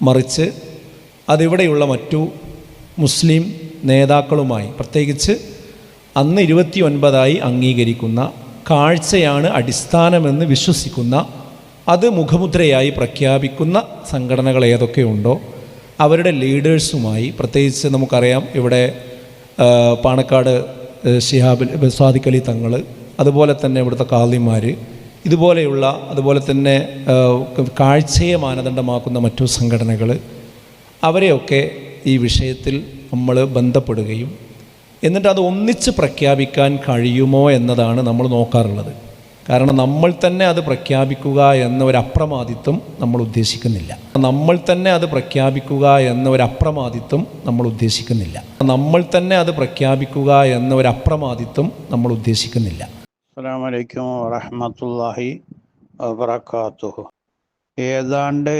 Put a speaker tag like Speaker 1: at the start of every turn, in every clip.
Speaker 1: മറിച്ച് അതിവിടെയുള്ള മറ്റു മുസ്ലിം നേതാക്കളുമായി പ്രത്യേകിച്ച് അന്ന് ഇരുപത്തി ഒൻപതായി അംഗീകരിക്കുന്ന കാഴ്ചയാണ് അടിസ്ഥാനമെന്ന് വിശ്വസിക്കുന്ന അത് മുഖമുദ്രയായി പ്രഖ്യാപിക്കുന്ന സംഘടനകൾ ഏതൊക്കെയുണ്ടോ അവരുടെ ലീഡേഴ്സുമായി പ്രത്യേകിച്ച് നമുക്കറിയാം ഇവിടെ പാണക്കാട് ഷിഹാബിൽ അലി തങ്ങൾ അതുപോലെ തന്നെ ഇവിടുത്തെ കാളിമാർ ഇതുപോലെയുള്ള അതുപോലെ തന്നെ കാഴ്ചയെ മാനദണ്ഡമാക്കുന്ന മറ്റു സംഘടനകൾ അവരെയൊക്കെ ഈ വിഷയത്തിൽ നമ്മൾ ബന്ധപ്പെടുകയും എന്നിട്ട് അത് ഒന്നിച്ച് പ്രഖ്യാപിക്കാൻ കഴിയുമോ എന്നതാണ് നമ്മൾ നോക്കാറുള്ളത്. കാരണം നമ്മൾ തന്നെ അത് പ്രഖ്യാപിക്കുക എന്ന ഒരു അപ്രമാദിത്വം നമ്മൾ ഉദ്ദേശിക്കുന്നില്ല. നമ്മൾ തന്നെ അത് പ്രഖ്യാപിക്കുക എന്ന ഒരു അപ്രമാദിത്വം നമ്മൾ ഉദ്ദേശിക്കുന്നില്ല. നമ്മൾ തന്നെ അത് പ്രഖ്യാപിക്കുക എന്ന ഒരു അപ്രമാദിത്വം നമ്മൾ ഉദ്ദേശിക്കുന്നില്ല.
Speaker 2: അസ്സാം വലൈക്കും വറഹമത്തല്ലാഹി വബർക്കാത്തുഹു ഏതാണ്ട്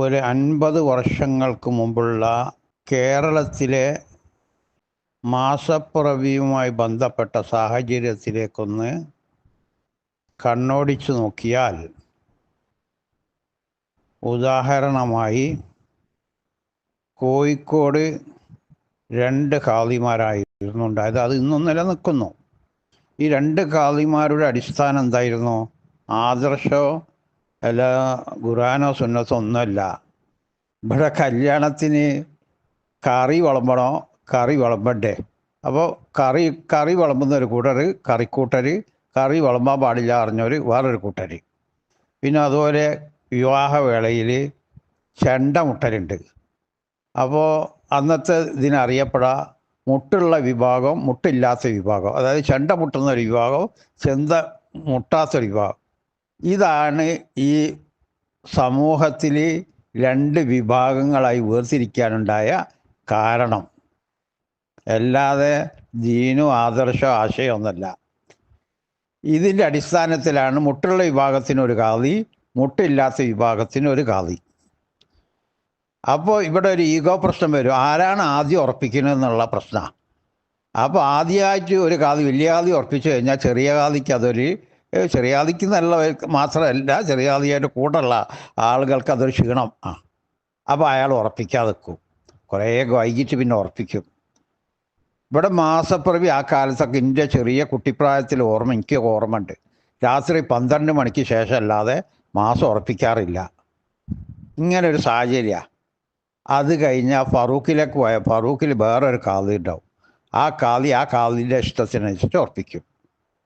Speaker 2: ഒരു അൻപത് വർഷങ്ങൾക്ക് മുമ്പുള്ള കേരളത്തിലെ മാസപ്പിറവിയുമായി ബന്ധപ്പെട്ട സാഹചര്യത്തിലേക്കൊന്ന് കണ്ണോടിച്ചു നോക്കിയാൽ ഉദാഹരണമായി കോഴിക്കോട് രണ്ട് ഖാദിമാരായിരുന്നുണ്ടായത് അത് ഇന്നും നിലനിൽക്കുന്നു. ഈ രണ്ട് കാതിമാരുടെ അടിസ്ഥാനം എന്തായിരുന്നു? ആദർശോ അല്ല ഖുറാനോ സുന്നത്തോ ഒന്നുമല്ല. ഇവിടെ കല്യാണത്തിന് കറി വിളമ്പണോ? കറി വിളമ്പണ്ടേ. അപ്പോൾ കറി കറി വിളമ്പുന്ന ഒരു കൂട്ടർ കറിക്കൂട്ടർ കറി വിളമ്പാൻ പാടില്ല അറിഞ്ഞൊരു വേറൊരു കൂട്ടർ പിന്നെ അതുപോലെ വിവാഹവേളയിൽ ചെണ്ട മുട്ടലുണ്ട്. അപ്പോൾ അന്നത്തെ ഇതിനറിയപ്പെടാ മുട്ടുള്ള വിഭാഗം മുട്ടില്ലാത്ത വിഭാഗം അതായത് ചെണ്ട മുട്ടുന്ന ഒരു വിഭാഗം ചെന്ത മുട്ടാത്തൊരു വിഭാഗം ഇതാണ് ഈ സമൂഹത്തിൽ രണ്ട് വിഭാഗങ്ങളായി വേർതിരിക്കാനുണ്ടായ കാരണം. അല്ലാതെ ദീനും ആദർശോ ആശയമൊന്നുമല്ല ഇതിന്റെ അടിസ്ഥാനത്തിലാണ് മുട്ടുള്ള വിഭാഗത്തിനൊരു കാതി മുട്ടില്ലാത്ത വിഭാഗത്തിനൊരു കാതി അപ്പോൾ ഇവിടെ ഒരു ഈഗോ പ്രശ്നം വരും. ആരാണ് ആദ്യം ഉറപ്പിക്കുന്നത് എന്നുള്ള പ്രശ്നമാണ് അപ്പോൾ ആദ്യമായിട്ട് ഒരു കാതി വലിയ കാതി ഉറപ്പിച്ചു കഴിഞ്ഞാൽ ചെറിയ കാതിക്ക് അതൊരു ചെറിയ കാതിക്ക് നല്ല മാത്രമല്ല ചെറിയ കാതിയായിട്ട് കൂട്ടുള്ള ആളുകൾക്ക് അതൊരു ക്ഷീണം. ആ അപ്പോൾ അയാൾ ഉറപ്പിക്കാതെ നിൽക്കും. കുറേ വൈകിട്ട് പിന്നെ ഉറപ്പിക്കും. ഇവിടെ മാസപ്പിറവി ആ കാലത്തൊക്കെ എന്റെ ചെറിയ കുട്ടിപ്രായത്തിൽ ഓർമ്മ എനിക്ക് ഓർമ്മയുണ്ട്. രാത്രി പന്ത്രണ്ട് മണിക്ക് ശേഷം അല്ലാതെ മാസം ഉറപ്പിക്കാറില്ല. ഇങ്ങനൊരു സാഹചര്യമാണ് അത് കഴിഞ്ഞ് ആ ഫറൂഖിലേക്ക് പോയ ഫറൂഖിൽ വേറൊരു കാതി ഉണ്ടാവും. ആ കാതി ആ കാതിന്റെ ഇഷ്ടത്തിനനുസരിച്ച് ഉറപ്പിക്കും.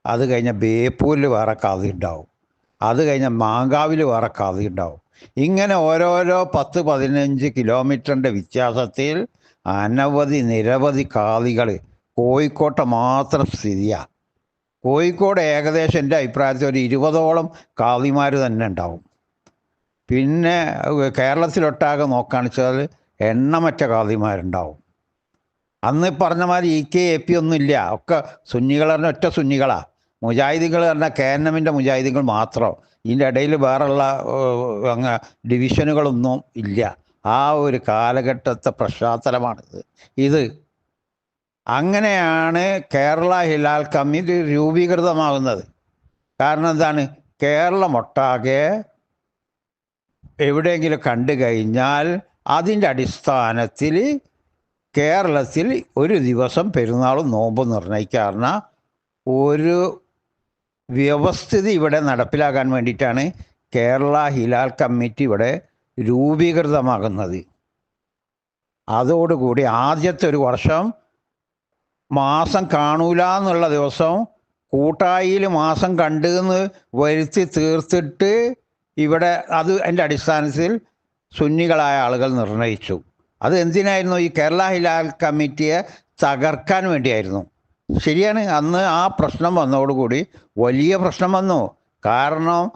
Speaker 2: അത് കഴിഞ്ഞ ബേപ്പൂരിൽ വേറെ കാതി ഉണ്ടാവും. അത് കഴിഞ്ഞ മാങ്കാവിൽ വേറെ കാതി ഉണ്ടാവും. ഇങ്ങനെ ഓരോരോ പത്ത് പതിനഞ്ച് കിലോമീറ്ററിന്റെ വ്യത്യാസത്തിൽ അനവധി നിരവധി കാതികൾ കോഴിക്കോട്ടെ മാത്രം സ്ഥിതിയാണ് കോഴിക്കോട് ഏകദേശം എന്റെ അഭിപ്രായത്തിൽ ഒരു ഇരുപതോളം കാതിമാർ തന്നെ ഉണ്ടാവും. പിന്നെ കേരളത്തിലൊട്ടാകെ നോക്കുകയാണെന്ന് വെച്ചാൽ എണ്ണമറ്റ കാതിമാരുണ്ടാവും അന്ന് പറഞ്ഞ മാതിരി ഇ കെ എ പി ഒന്നും ഇല്ല. ഒക്കെ സുന്നികൾ പറഞ്ഞ ഒറ്റ സുന്നികളാണ് മുജാഹിദികൾ പറഞ്ഞാൽ കെ എൻ എമ്മിന്റെ മുജാഹിദികൾ മാത്രം. ഇതിന്റെ ഇടയിൽ വേറെയുള്ള അങ്ങ് ഡിവിഷനുകളൊന്നും ഇല്ല. ആ ഒരു കാലഘട്ടത്തെ പശ്ചാത്തലമാണിത് ഇത് അങ്ങനെയാണ് കേരള ഹിലാൽ കമ്മിറ്റി രൂപീകൃതമാകുന്നത്. കാരണം എന്താണ്? കേരളം ഒട്ടാകെ എവിടെയെങ്കിലും കണ്ടു കഴിഞ്ഞാൽ അതിന്റെ അടിസ്ഥാനത്തിൽ കേരളത്തിൽ ഒരു ദിവസം പെരുന്നാൾ നോമ്പ് നിർണയിക്കാറുന്ന ഒരു വ്യവസ്ഥിതി ഇവിടെ നടപ്പിലാക്കാൻ വേണ്ടിയിട്ടാണ് കേരള ഹിലാൽ കമ്മിറ്റി ഇവിടെ രൂപീകൃതമാകുന്നത്. അതോടുകൂടി ആദ്യത്തെ ഒരു വർഷം മാസം കാണൂല എന്നുള്ള ദിവസം കൂട്ടായിൽ മാസം കണ്ടെന്ന് വരുത്തി തീർത്തിട്ട് ഇവിടെ അത് അതിന്റെ അടിസ്ഥാനത്തിൽ സുന്നികളായ ആളുകൾ നിർണയിച്ചു. അത് എന്തിനായിരുന്നു? ഈ കേരള ഹിലാൽ കമ്മിറ്റിയെ തകർക്കാൻ വേണ്ടിയായിരുന്നു. ശരിയാണ് അന്ന് ആ പ്രശ്നം വന്നതോടുകൂടി വലിയ പ്രശ്നം വന്നു. കാരണം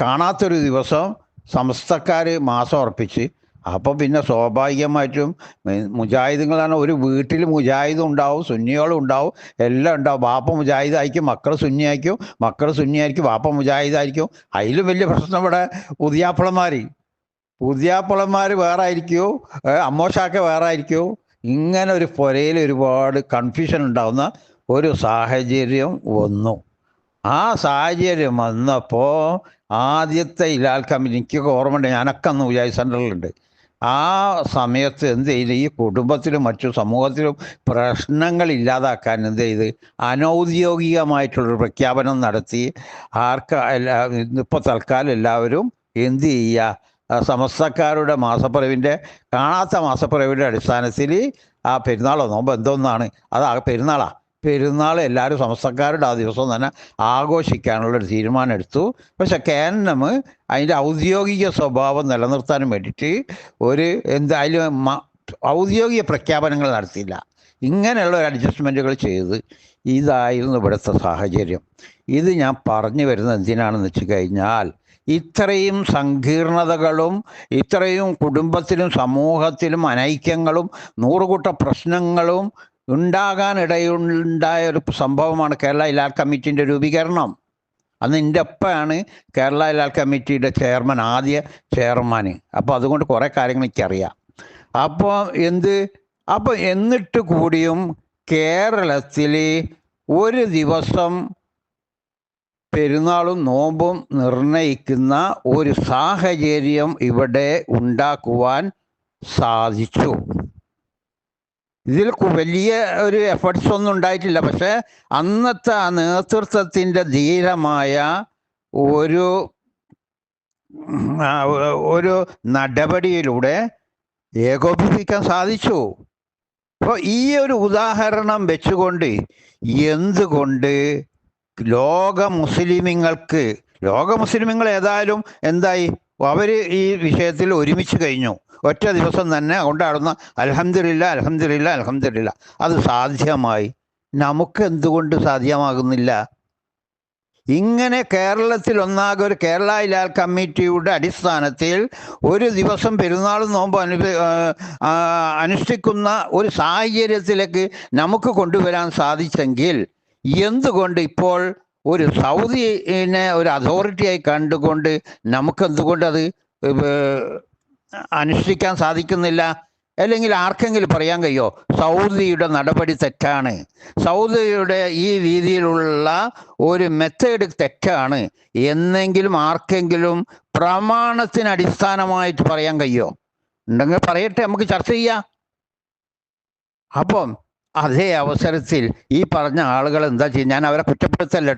Speaker 2: കാണാത്തൊരു ദിവസം സമസ്തക്കാർ മാസം ഉറപ്പിച്ച് അപ്പോൾ പിന്നെ സ്വാഭാവികമായിട്ടും മുജാഹിദുകളാണ് ഒരു വീട്ടിൽ മുജാഹിദ് ഉണ്ടാവും സുന്നികളും ഉണ്ടാവും എല്ലാം ഉണ്ടാവും. ബാപ്പ മുജാഹിദായിരിക്കും മക്കൾ സുന്നിയായിരിക്കും മക്കൾ സുന്നിയായിരിക്കും ബാപ്പ മുജാഹിദായിരിക്കും. അതിലും വലിയ പ്രശ്നം ഇവിടെ പുതിയാപ്പിളന്മാർ പുതിയാപ്പിളന്മാർ വേറെ ആയിരിക്കുമോ അമ്മോഷാക്ക വേറെ ആയിരിക്കുമോ ഇങ്ങനെ ഒരു പുരയിൽ ഒരുപാട് കൺഫ്യൂഷൻ ഉണ്ടാകുന്ന ഒരു സാഹചര്യം വന്നു. ആ സാഹചര്യം വന്നപ്പോൾ ആദ്യത്തെ ഇലാൽ കമ്പനി എനിക്കൊക്കെ ഓർമ്മയുണ്ട് ഞാനൊക്കെ അന്ന് മുജാഹിദ് സെന്ററിലുണ്ട് ആ സമയത്ത് എന്ത് ചെയ്ത്? ഈ കുടുംബത്തിലും മറ്റു സമൂഹത്തിലും പ്രശ്നങ്ങൾ ഇല്ലാതാക്കാൻ എന്ത് ചെയ്ത്? അനൗദ്യോഗികമായിട്ടുള്ളൊരു പ്രഖ്യാപനം നടത്തി. ആർക്ക എല്ലാ ഇപ്പോൾ തൽക്കാലം എല്ലാവരും എന്ത് ചെയ്യുക സമസ്തക്കാരുടെ മാസപ്പിറവിന്റെ കാണാത്ത മാസപ്പിറവിന്റെ അടിസ്ഥാനത്തിൽ ആ പെരുന്നാളോ നോമ്പ് എന്തോന്നാണ് അത് ആ പെരുന്നാളാ. പെരുന്നാൾ എല്ലാവരും സമസ്തക്കാരുടെ ആ ദിവസം തന്നെ ആഘോഷിക്കാനുള്ളൊരു തീരുമാനം എടുത്തു പക്ഷെ കേരളം അതിന്റെ ഔദ്യോഗിക സ്വഭാവം നിലനിർത്താനും വേണ്ടിയിട്ട് ഒരു എന്തായാലും ഔദ്യോഗിക പ്രഖ്യാപനങ്ങൾ നടത്തിയില്ല. ഇങ്ങനെയുള്ള ഒരു അഡ്ജസ്റ്റ്മെന്റുകൾ ചെയ്ത് ഇതായിരുന്നു ഇവിടുത്തെ സാഹചര്യം. ഇത് ഞാൻ പറഞ്ഞു വരുന്നത് എന്തിനാണെന്ന് വെച്ച് കഴിഞ്ഞാൽ ഇത്രയും സങ്കീർണതകളും ഇത്രയും കുടുംബത്തിലും സമൂഹത്തിലും അനൈക്യങ്ങളും നൂറുകൂട്ട പ്രശ്നങ്ങളും ഉണ്ടാകാനിടയുണ്ടായ ഒരു സംഭവമാണ് കേരള ഇലാൽ കമ്മിറ്റിന്റെ രൂപീകരണം. അന്ന് എന്റെ ഒപ്പമാണ് കേരള ഇലാൽ കമ്മിറ്റിയുടെ ചെയർമാൻ ആദ്യ ചെയർമാൻ. അപ്പോൾ അതുകൊണ്ട് കുറേ കാര്യങ്ങൾ എനിക്കറിയാം. അപ്പോൾ എന്ത്? അപ്പോൾ എന്നിട്ട് കൂടിയും കേരളത്തിൽ ഒരു ദിവസം പെരുന്നാളും നോമ്പും നിർണയിക്കുന്ന ഒരു സാഹചര്യം ഇവിടെ ഉണ്ടാക്കുവാൻ സാധിച്ചു. ഇതിൽ വലിയ ഒരു എഫർട്ട്സ് ഒന്നും ഉണ്ടായിട്ടില്ല. പക്ഷെ അന്നത്തെ ആ നേതൃത്വത്തിന്റെ ധീരമായ ഒരു ഒരു നടപടിയിലൂടെ ഏകോപിപ്പിക്കാൻ സാധിച്ചു. അപ്പോൾ ഈ ഒരു ഉദാഹരണം വെച്ചുകൊണ്ട് എന്തുകൊണ്ട് ലോക മുസ്ലിമിങ്ങൾക്ക് ലോക മുസ്ലിമിങ്ങൾ ഏതായാലും എന്തായി? അവർ ഈ വിഷയത്തിൽ ഒരുമിച്ച് കഴിഞ്ഞു. ഒറ്റ ദിവസം തന്നെ കൊണ്ടാടുന്ന അലഹമില്ല അലഹമില്ല അലഹമില്ല അത് സാധ്യമായി. നമുക്ക് എന്തുകൊണ്ട് സാധ്യമാകുന്നില്ല? ഇങ്ങനെ കേരളത്തിൽ ഒന്നാകെ ഒരു കേരള ഇലാൽ കമ്മിറ്റിയുടെ അടിസ്ഥാനത്തിൽ ഒരു ദിവസം പെരുന്നാൾ നോമ്പ് അനു അനുഷ്ഠിക്കുന്ന ഒരു സാഹചര്യത്തിലേക്ക് നമുക്ക് കൊണ്ടുവരാൻ സാധിച്ചെങ്കിൽ എന്തുകൊണ്ട് ഇപ്പോൾ ഒരു സൗദിനെ ഒരു അതോറിറ്റിയായി കണ്ടുകൊണ്ട് നമുക്ക് എന്തുകൊണ്ട് അത് അനുഷ്ഠിക്കാൻ സാധിക്കുന്നില്ല. അല്ലെങ്കിൽ ആർക്കെങ്കിലും പറയാൻ കഴിയോ? സൗദിയുടെ നടപടി തെറ്റാണ്. സൗദിയുടെ ഈ രീതിയിലുള്ള ഒരു മെത്തേഡ് തെറ്റാണ്. എന്നെങ്കിലും ആർക്കെങ്കിലും പ്രമാണത്തിന് അടിസ്ഥാനമായിട്ട് പറയാൻ കഴിയോ? ഉണ്ടെങ്കിൽ പറയട്ടെ നമുക്ക് ചർച്ച ചെയ്യാം. അപ്പം അതേ അവസരത്തിൽ ഈ പറഞ്ഞ ആളുകൾ എന്താ ചെയ്യും ഞാൻ അവരെ കുറ്റപ്പെടുത്തല്ല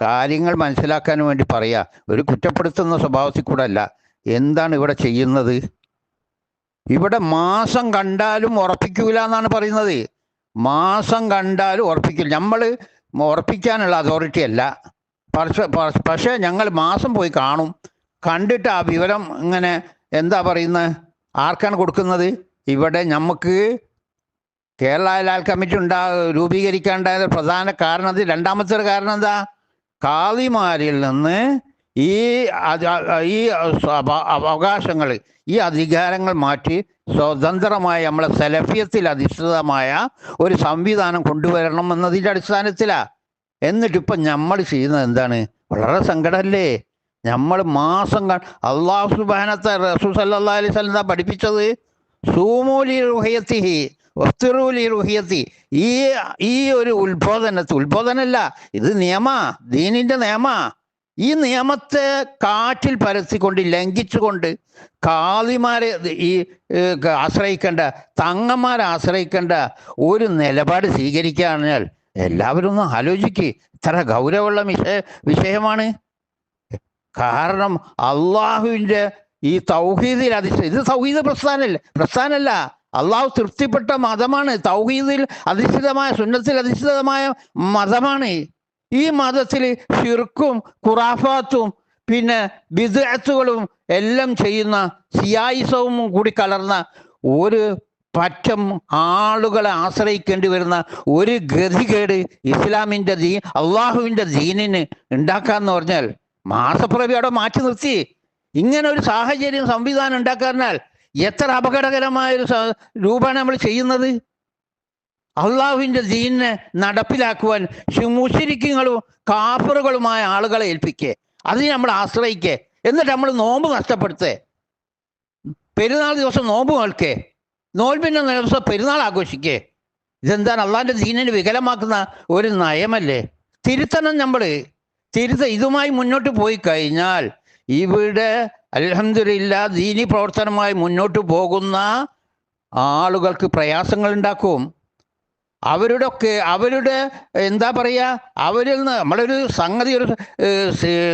Speaker 2: കാര്യങ്ങൾ മനസ്സിലാക്കാൻ വേണ്ടി പറയാ. ഒരു കുറ്റപ്പെടുത്തുന്ന സ്വഭാവത്തിൽ കൂടെ അല്ല. എന്താണ് ഇവിടെ ചെയ്യുന്നത്? ഇവിടെ മാസം കണ്ടാലും ഉറപ്പിക്കൂല എന്നാണ് പറയുന്നത്. മാസം കണ്ടാലും ഉറപ്പിക്കില്ല നമ്മൾ ഉറപ്പിക്കാനുള്ള അതോറിറ്റി അല്ല. പക്ഷെ ഞങ്ങൾ മാസം പോയി കാണും. കണ്ടിട്ട് ആ വിവരം ഇങ്ങനെ എന്താ പറയുന്നത് ആർക്കാണ് കൊടുക്കുന്നത്? ഇവിടെ നമുക്ക് കേരള ലാൽ കമ്മിറ്റി ഉണ്ടാ രൂപീകരിക്കേണ്ട പ്രധാന കാരണം രണ്ടാമത്തെ കാരണം എന്താ? കാളിമാരിൽ നിന്ന് ഈ ഈ അവകാശങ്ങൾ ഈ അധികാരങ്ങൾ മാറ്റി സ്വതന്ത്രമായ നമ്മളെ സെലഫിയത്തിൽ അധിഷ്ഠിതമായ ഒരു സംവിധാനം കൊണ്ടുവരണം എന്നതിന്റെ അടിസ്ഥാനത്തിലാണ് എന്നിട്ടിപ്പം നമ്മൾ ചെയ്യുന്നത് എന്താണ്? വളരെ സങ്കടമല്ലേ? നമ്മൾ മാസം അള്ളാഹു സുബാനത്തെ റസൂൽ സല്ലാ അലൈഹി സ്വലം എന്താ പഠിപ്പിച്ചത്? സൂമൂലി റുഹയത്തിഹി വസ്തുറൂലി റുഹിയത്തി. ഈ ഈ ഒരു ഉത്ബോധനത്തിൽ ഉത്ബോധനല്ല ഇത് നിയമ ദീനിന്റെ നിയമ. ഈ നിയമത്തെ കാറ്റിൽ പരത്തിക്കൊണ്ട് ലംഘിച്ചുകൊണ്ട് കാളിമാരെ ഈ ആശ്രയിക്കേണ്ട തങ്ങന്മാരെ ആശ്രയിക്കേണ്ട ഒരു നിലപാട് സ്വീകരിക്കുകയാണെങ്കിൽ എല്ലാവരും ഒന്ന് ആലോചിക്ക്. ഇത്ര ഗൗരവമുള്ള വിഷയ വിഷയമാണ്. കാരണം അള്ളാഹുവിന്റെ ഈ തൗഹീദിൽ അധിഷ്ഠ ഇത് സൗഹീദ പ്രസ്ഥാനല്ല പ്രസ്ഥാനല്ല. അള്ളാഹു തൃപ്തിപ്പെട്ട മതമാണ്. തൗഹീദിൽ അധിഷ്ഠിതമായ സുന്നത്തിൽ അധിഷ്ഠിതമായ മതമാണ്. ഈ മതത്തിൽ ഷിർക്കും ഖുറാഫാത്തും പിന്നെ ബിദ്അത്തുകളും എല്ലാം ചെയ്യുന്ന സിയായിസവും കൂടി കലർന്ന ഒരു പറ്റം ആളുകളെ ആശ്രയിക്കേണ്ടി വരുന്ന ഒരു ഗതികേട് ഇസ്ലാമിന്റെ ദീ അള്ളാഹുവിന്റെ ദീനിന് ഉണ്ടാക്കാന്ന് പറഞ്ഞാൽ മാസപ്പുറവി അവിടെ മാറ്റി നിർത്തി. ഇങ്ങനെ ഒരു സാഹചര്യം സംവിധാനം ഉണ്ടാക്കാറിനാൽ എത്ര അപകടകരമായ ഒരു രൂപമാണ് നമ്മൾ ചെയ്യുന്നത്? അള്ളാഹുവിന്റെ ദീനിനെ നടപ്പിലാക്കുവാൻ മുഷിരിക്കുകളും കാഫറുകളുമായ ആളുകളെ ഏൽപ്പിക്കേ. അതിനെ നമ്മൾ ആശ്രയിക്കേ. എന്നിട്ട് നമ്മൾ നോമ്പ് നഷ്ടപ്പെടുത്തേ. പെരുന്നാൾ ദിവസം നോമ്പ് നോൽക്കേ. നോൽപ്പിന്റെ ദിവസം പെരുന്നാൾ ആഘോഷിക്കേ. ഇതെന്താണ്? അള്ളാഹിന്റെ ദീനിനെ വികലമാക്കുന്ന ഒരു നയമല്ലേ? തിരുത്തണം നമ്മൾ. തിരുത്ത ഇതുമായി മുന്നോട്ട് പോയി കഴിഞ്ഞാൽ ഇവിടെ അലഹമില്ല ദീനി പ്രവർത്തനമായി മുന്നോട്ട് പോകുന്ന ആളുകൾക്ക് പ്രയാസങ്ങൾ ഉണ്ടാക്കും. അവരുടെ ഒക്കെ അവരുടെ എന്താ പറയുക അവരിൽ നിന്ന് നമ്മളൊരു സംഗതി ഒരു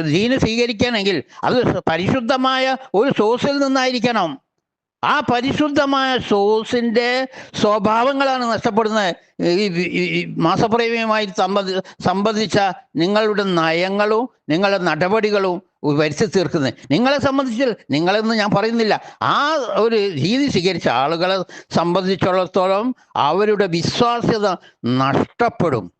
Speaker 2: ജീന് സ്വീകരിക്കാനെങ്കിൽ അത് പരിശുദ്ധമായ ഒരു സോഴ്സിൽ നിന്നായിരിക്കണം. ആ പരിശുദ്ധമായ സോഴ്സിന്റെ സ്വഭാവങ്ങളാണ് നഷ്ടപ്പെടുന്നത്. ഈ മാസപ്രേമിയുമായി സംബന്ധി സംബന്ധിച്ച നിങ്ങളുടെ നയങ്ങളും നിങ്ങളുടെ നടപടികളും വരുത്തി തീർക്കുന്നത്. നിങ്ങളെ സംബന്ധിച്ച് നിങ്ങളെന്ന് ഞാൻ പറയുന്നില്ല. ആ ഒരു രീതി സ്വീകരിച്ച ആളുകളെ സംബന്ധിച്ചിടത്തോളം അവരുടെ വിശ്വാസ്യത നഷ്ടപ്പെടും.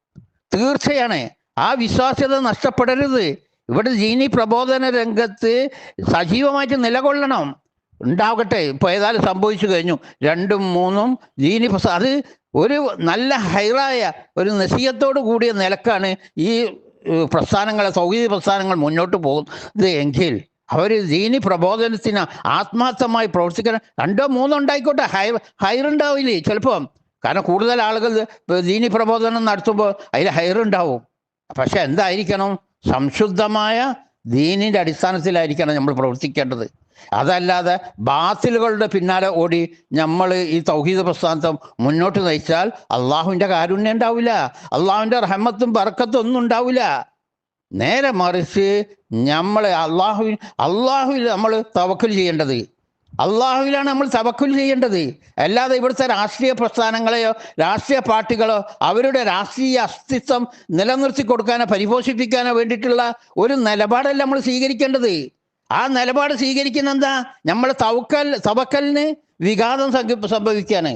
Speaker 2: തീർച്ചയാണ്. ആ വിശ്വാസ്യത നഷ്ടപ്പെടരുത്. ഇവിടെ ജീനി പ്രബോധന രംഗത്ത് സജീവമായിട്ട് നിലകൊള്ളണം. ഉണ്ടാകട്ടെ ഇപ്പോൾ ഏതായാലും സംഭവിച്ചു കഴിഞ്ഞു. രണ്ടും മൂന്നും ജീനി അത് ഒരു നല്ല ഹൈറായ ഒരു നിശ്ചയത്തോടു കൂടിയ നിലക്കാണ് ഈ ഏഹ്, പ്രസ്ഥാനങ്ങളെ സൗകര്യ പ്രസ്ഥാനങ്ങൾ മുന്നോട്ട് പോകുന്നത് എങ്കിൽ അവർ ദീനി പ്രബോധനത്തിന് ആത്മാർത്ഥമായി പ്രവർത്തിക്കണം രണ്ടോ മൂന്നോ ഉണ്ടായിക്കോട്ടെ. ഹൈ ഹൈറുണ്ടാവില്ലേ? ചിലപ്പം. കാരണം കൂടുതൽ ആളുകൾ ദീനി പ്രബോധനം നടത്തുമ്പോൾ അതിൽ ഹൈറുണ്ടാവും. പക്ഷെ എന്തായിരിക്കണം? സംശുദ്ധമായ ദീനിന്റെ അടിസ്ഥാനത്തിലായിരിക്കണം നമ്മൾ പ്രവർത്തിക്കേണ്ടത്. അതല്ലാതെ ബാത്തിലുകളുടെ പിന്നാലെ ഓടി നമ്മൾ ഈ തൗഹീദ പ്രസ്ഥാനത്തെ മുന്നോട്ട് നയിച്ചാൽ അള്ളാഹുവിന്റെ കാരുണ്യം ഉണ്ടാവില്ല. അള്ളാഹുവിന്റെ റഹമത്തും ബർക്കത്തും ഒന്നും ഉണ്ടാവില്ല. നേരെ മറിച്ച് നമ്മൾ അള്ളാഹുവിൻ അള്ളാഹുവിൽ നമ്മൾ തവക്കൽ ചെയ്യേണ്ടത്. അള്ളാഹുവിലാണ് നമ്മൾ തവക്കുൽ ചെയ്യേണ്ടത്. അല്ലാതെ ഇവിടുത്തെ രാഷ്ട്രീയ പ്രസ്ഥാനങ്ങളെയോ രാഷ്ട്രീയ പാർട്ടികളോ അവരുടെ രാഷ്ട്രീയ അസ്തിത്വം നിലനിർത്തി കൊടുക്കാനോ പരിപോഷിപ്പിക്കാനോ വേണ്ടിയിട്ടുള്ള ഒരു നിലപാടല്ല നമ്മൾ സ്വീകരിക്കേണ്ടത്. ആ നിലപാട് സ്വീകരിക്കുന്ന എന്താ നമ്മൾ തവക്കൽ തവക്കലിന് വിഘാതം സംഭവിക്കാന്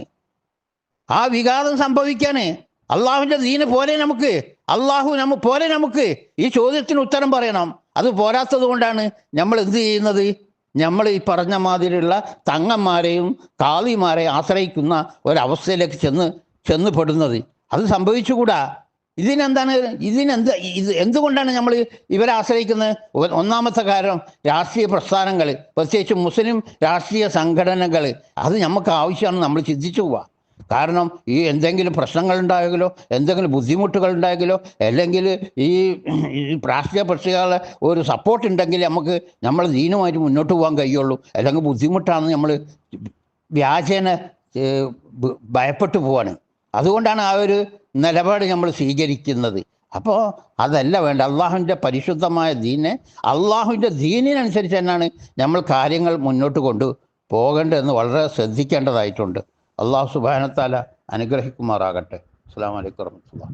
Speaker 2: ആ വിഘാതം സംഭവിക്കാണ്. അള്ളാഹുവിന്റെ ദീന് പോലെ നമുക്ക് അള്ളാഹു നമ്മ പോലെ നമുക്ക് ഈ ചോദ്യത്തിന് ഉത്തരം പറയണം. അത് പോരാത്തത് കൊണ്ടാണ് നമ്മൾ എന്ത് ചെയ്യുന്നത്? നമ്മൾ ഈ പറഞ്ഞ മാതിരിയുള്ള തങ്ങന്മാരെയും കാളിമാരെയും ആശ്രയിക്കുന്ന ഒരവസ്ഥയിലേക്ക് ചെന്ന് ചെന്ന് പെടുന്നത്. അത് സംഭവിച്ചുകൂടാ? ഇതിനെന്താണ്? ഇതിനെന്ത് ഇത് എന്തുകൊണ്ടാണ് നമ്മൾ ഇവരെ ആശ്രയിക്കുന്നത്? ഒന്നാമത്തെ കാരണം രാഷ്ട്രീയ പ്രസ്ഥാനങ്ങൾ പ്രത്യേകിച്ച് മുസ്ലിം രാഷ്ട്രീയ സംഘടനകൾ അത് നമുക്ക് ആവശ്യമാണ് നമ്മൾ ചിന്തിച്ചു പോവുക കാരണം ഈ എന്തെങ്കിലും പ്രശ്നങ്ങൾ ഉണ്ടായെങ്കിലോ എന്തെങ്കിലും ബുദ്ധിമുട്ടുകൾ ഉണ്ടായെങ്കിലോ അല്ലെങ്കിൽ ഈ രാഷ്ട്രീയ പ്രശ്നങ്ങളെ ഒരു സപ്പോർട്ട് ഉണ്ടെങ്കിൽ നമുക്ക് നമ്മൾ ദീനമായിട്ട് മുന്നോട്ട് പോകാൻ കഴിയുള്ളൂ. അല്ലെങ്കിൽ ബുദ്ധിമുട്ടാണ് നമ്മൾ വ്യാജേന ഭയപ്പെട്ടു പോവാണ്. അതുകൊണ്ടാണ് ആ ഒരു നിലപാട് നമ്മൾ സ്വീകരിക്കുന്നത്. അപ്പോൾ അതല്ല വേണ്ട അള്ളാഹുവിന്റെ പരിശുദ്ധമായ ദീനെ അള്ളാഹുവിന്റെ ദീനിനനുസരിച്ച് തന്നെയാണ് നമ്മൾ കാര്യങ്ങൾ മുന്നോട്ട് കൊണ്ട് പോകേണ്ടതെന്ന് വളരെ ശ്രദ്ധിക്കേണ്ടതായിട്ടുണ്ട്. അള്ളാഹു സുബാനത്താല അനുഗ്രഹിക്കുമാറാകട്ടെ. അസ്സാം വലൈക്കും വർഹമത്തുള്ള